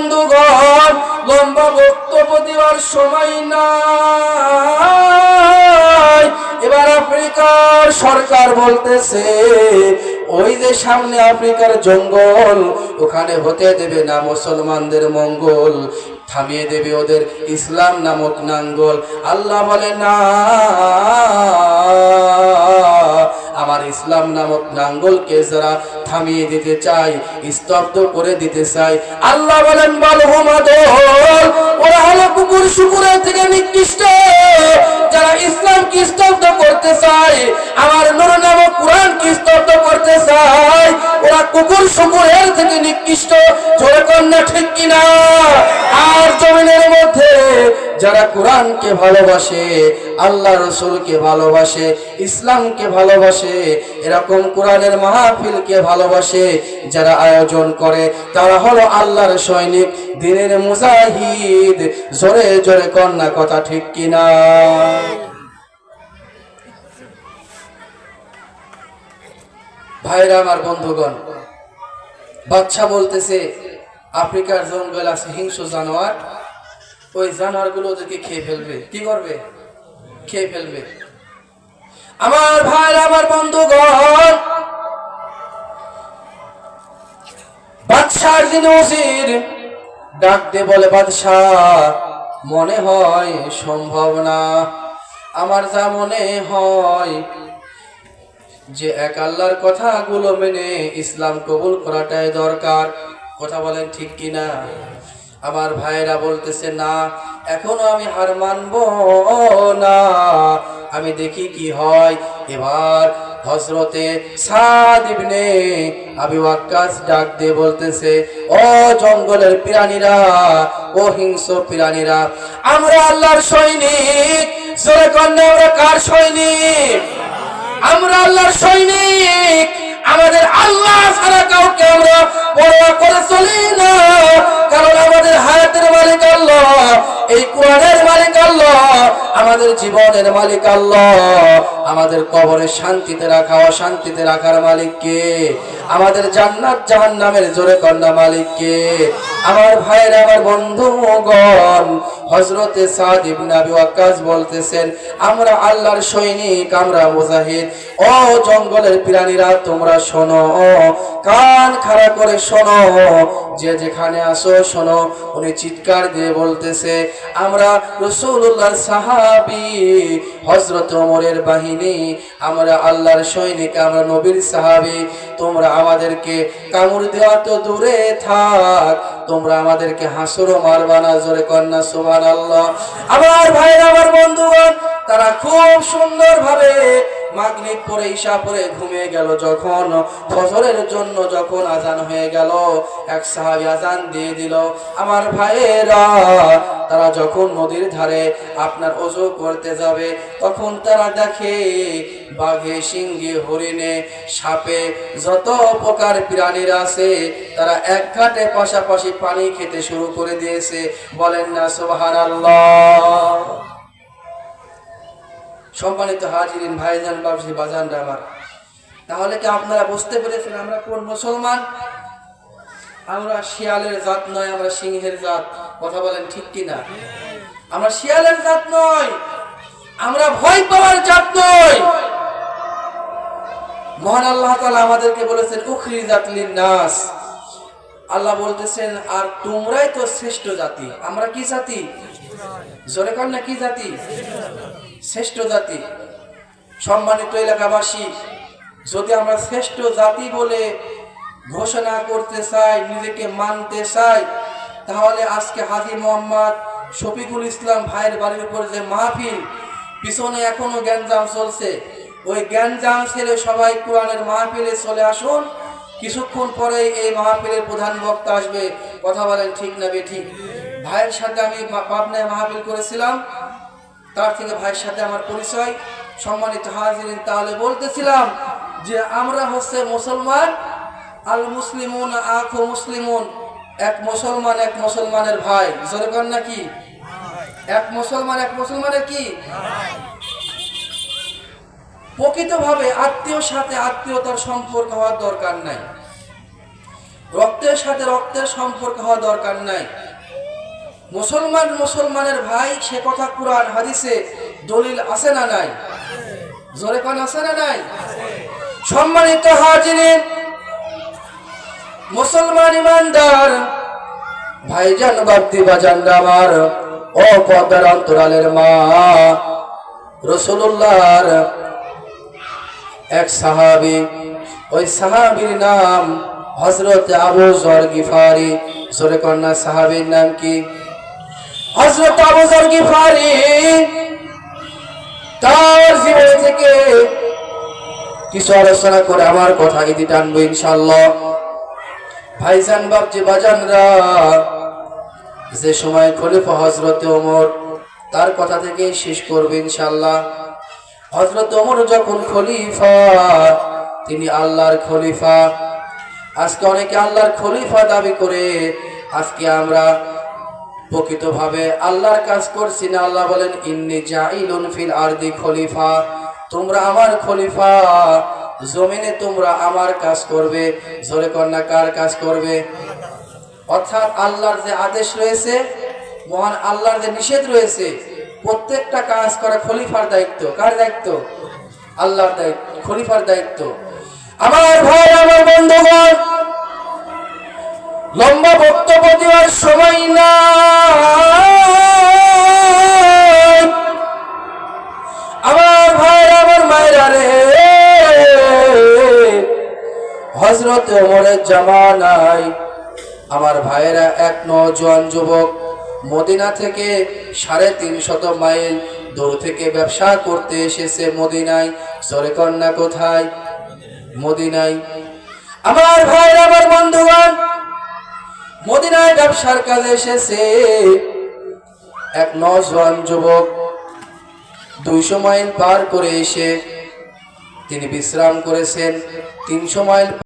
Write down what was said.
বন্ধুগণ, লম্বা বক্তব্য দেওয়ার সময় নাই। এবার আফ্রিকার সরকার বলতেছে, ওই যে সামনে আফ্রিকার জঙ্গল, ওখানে হতে দেবে না মুসলমানদের মঙ্গল, থামিয়ে দেবে ওদের ইসলাম নামক নাঙ্গল। আল্লাহ বলে, না। আমার ইসলাম নামক নাঙ্গলকে যারা থামিয়ে দিতে চাই স্তব্ধ করে দিতে চাই আল্লাহ বলেন ওরা হলো কুকুর শুকুরের থেকে নিকৃষ্ট। যারা করতে চায় আমার নুর নামক কোরআনকে স্তব্ধ করতে চায়, ওরা কুকুর শুকুরের থেকে নিকৃষ্ট। যারা কোরআনকে ভালোবাসে, আল্লাহ রসুলকে ভালোবাসে, ইসলামকে ভালোবাসে, এরকম কোরআনের মাহফিলকে ভালোবাসে, যারা আয়োজন করে, তারা হলো আল্লাহর সৈনিক, দিনের মুজাহিদ। জোরে জোরে কন্যা কথা ঠিক কিনা? ভাইরা আমার বন্ধুগণ বাচ্চা বলতেছে, আফ্রিকার জঙ্গল আছে, হিংস্র জানোয়ার। ওই জানোয়ারগুলো ওদেরকে খেয়ে ফেলবে। কি করবে? খেয়ে ফেলবে। আমার ভাই, আমার বন্ধু বন্ধুগণ, বাদশার দিন ডাক দে বলে, বাদশাহ, মনে হয় সম্ভব না। আমার যা মনে হয় যে এক আল্লাহর কথাগুলো মেনে ইসলাম কবুল করাটাই দরকার। কথা বলেন ঠিক কিনা? আমার ভাইরা বলতেছে, না, এখনও আমি হার মানবো না। আমি দেখি কি হয়। এবার হজরতে সাদ ইবনে আবি ওয়াক্কাস ডাক দিয়ে বলতেছে, ও জঙ্গলের প্রাণীরা ও হিংস্র প্রাণীরা আমরা আল্লাহর সৈনিক। জোরে কন্যা, আমরা কার সৈনিক? আমরা আল্লাহর সৈনিক। আমাদের আল্লাহ ছাড়া কাউকে আমরা পরোয়া করে চলি আমাদের জীবনের মালিক আল্লাহ। আমাদের কবরে শান্তিতে রাখা, অশান্তিতে রাখার মালিক কে? আমাদের জান্নাত জাহান্নামের জোরে কন্যা মালিক কে? আমার ভাইয়ের, আমার বন্ধুগণ হজরতে সাদ বলতেছেন, আমরা আল্লাহর সৈনিক, আমরা মুজাহিদ। ও জঙ্গলের প্রাণীরা, তোমরা শোনো, কান খাড়া করে শোনো। যে যেখানে আসো, শোনো। উনি চিৎকার দিয়ে বলতেছে, আমরা রসুল্লাহর সাহাবি হজরত ওমরের বাহিনী আমরা আল্লাহর সৈনিক, আমরা নবীর সাহাবি। তোমরা আমাদেরকে কামড় দেওয়া তো দূরে থাক, তোমরা আমাদেরকে হাসরও মারবা না, জোরে কন্যা সুমান আল্লাহ আমার ভাইরা আমার বন্ধুগণ, তারা খুব সুন্দর ভাবে মাগরিব পরে, ঈশা পরে ঘুমিয়ে গেল। যখন ফজরের জন্য যখন আজান হয়ে গেল, এক সাহাবী আজান দিয়ে দিল, আমার ভাইয়েরা, তারা যখন নদীর ধারে আপনার অজু করতে যাবে, তখন তারা দেখে বাঘে সিংহে হরিণে, সাপে, যত প্রকার প্রাণীরা আছে, তারা এক ঘাটে পাশাপাশি পানি খেতে শুরু করে দিয়েছে। বলেন না সোহার আল্লাহ সম্মানিত হাজিরিন, ভাইজান বাবসি বাজানরা আমার। তাহলে কি আপনারা বুঝতে পেরেছেন আমরা কোন মুসলমান? আমরা শিয়ালের জাত নয়, আমরা সিংহের জাত। কথা বলেন ঠিক কি না আমরা শিয়ালের জাত নয়, আমরা ভয় পাওয়ার জাত নয়। মহান আল্লাহ তাআলা আমাদেরকে বলেছেন উখরি জাতলিন নাস আল্লাহ বলতেছেন, আর তোমরাই তো শ্রেষ্ঠ জাতি, আমরা কি জাতি? জোরে কর না কি জাতি? শ্রেষ্ঠ জাতি। সম্মানিত এলাকাবাসী, যদি আমরা শ্রেষ্ঠ জাতি বলে ঘোষণা করতে চাই, নিজেকে মানতে চাই, তাহলে আজকে হাজি মোহাম্মদ শফিকুল ইসলাম ভাইয়ের বাড়ির উপর যে মাহফিল, পিছনে এখনও গ্যাঞ্জাম চলছে। ওই গ্যাঞ্জাম ছেড়ে সবাই কোরআনের মাহফিলে চলে আসুন। কিছুক্ষণ পরেই এই মাহফিলের প্রধান বক্তা আসবে। কথা বলেন ঠিক না বে ঠিক? ভাইয়ের সাথে আমি পাবনায় মাহফিল করেছিলাম। তার থেকে ভাইয়ের সাথে আমার পরিচয়। সম্মানিত হাজিরিন, তাহলে বলতেছিলাম যে আমরা হচ্ছে মুসলমান, আল মুসলিমুন, আখো মুসলিমুন। এক মুসলমান, এক মুসলমানের ভাই। জোরে কর নাকি এক মুসলমান, এক মুসলমানের কি? প্রকৃতভাবে আত্মীয়র সাথে আত্মীয়তার সম্পর্ক হওয়ার দরকার নাই। রক্তের সাথে রক্তের সম্পর্ক হওয়া দরকার নাই। মুসলমান মুসলমানের ভাই, সে কথা কোরআন, হাদিসে দলিল আছে না নাই? জোরে কান, আছে না নাই? সম্মানিত হাজিরিন, মুসলমান ইমানদার, ভাইজান বাপ্তি বাজান আমার ও পদ্মার অন্তরালের মা রসুল্লাহর এক সাহাবি, ওই সাহাবির নাম হজরত আবু জর গিফারি। জোরে কন্যা সাহাবির নাম কি? হজরত আবু জর গিফারি তার জীবন থেকে কিছু আলোচনা করে আমার কথা ইতি টানবো ইনশাল্লাহ ভাইজান, বাপজি, বাজানরা, যে সময় খলিফা হজরত ওমর তার কথা থেকে শেষ করবে ইনশাল্লাহ হজরত ওমর যখন খলিফা, তিনি আল্লাহর খলিফা। আজকে অনেকে আল্লাহর খলিফা দাবি করে, আজকে আমরা প্রকৃতভাবে আল্লাহর কাজ করছি না, আল্লাহ বলেন, ইন্নি জাইলুন ফিল আরদি খলিফা। তোমরা আমার খলিফা, জমিনে তোমরা আমার কাজ করবে, জোরে কন্যা, কার কাজ করবে? অর্থাৎ আল্লাহর যে আদেশ রয়েছে, মহান আল্লাহর যে নিষেধ রয়েছে, প্রত্যেকটা কাজ করা খলিফার দায়িত্ব। কার দায়িত্ব? আল্লাহর দায়িত্ব, খলিফার দায়িত্ব। আমার ভাই, আমার বন্ধুগণ, লম্বা বক্তব্য দেওয়ার সময় হজরত ওমরের জামানায়। আমার ভাইয়েরা, এক নজওয়ান যুবক মদিনা থেকে সাড়ে তিন শত মাইল দূর থেকে ব্যবসা করতে এসেছে মদিনায়। সরে কন্যা কোথায়? মদিনায়। আমার ভাই আমার বন্ধুগণ, মদিনায় ব্যবসার কাজে এসেছে। এক নজওয়ান যুবক দুইশো মাইল পার করে এসে তিনি বিশ্রাম করেছেন। তিনশো মাইল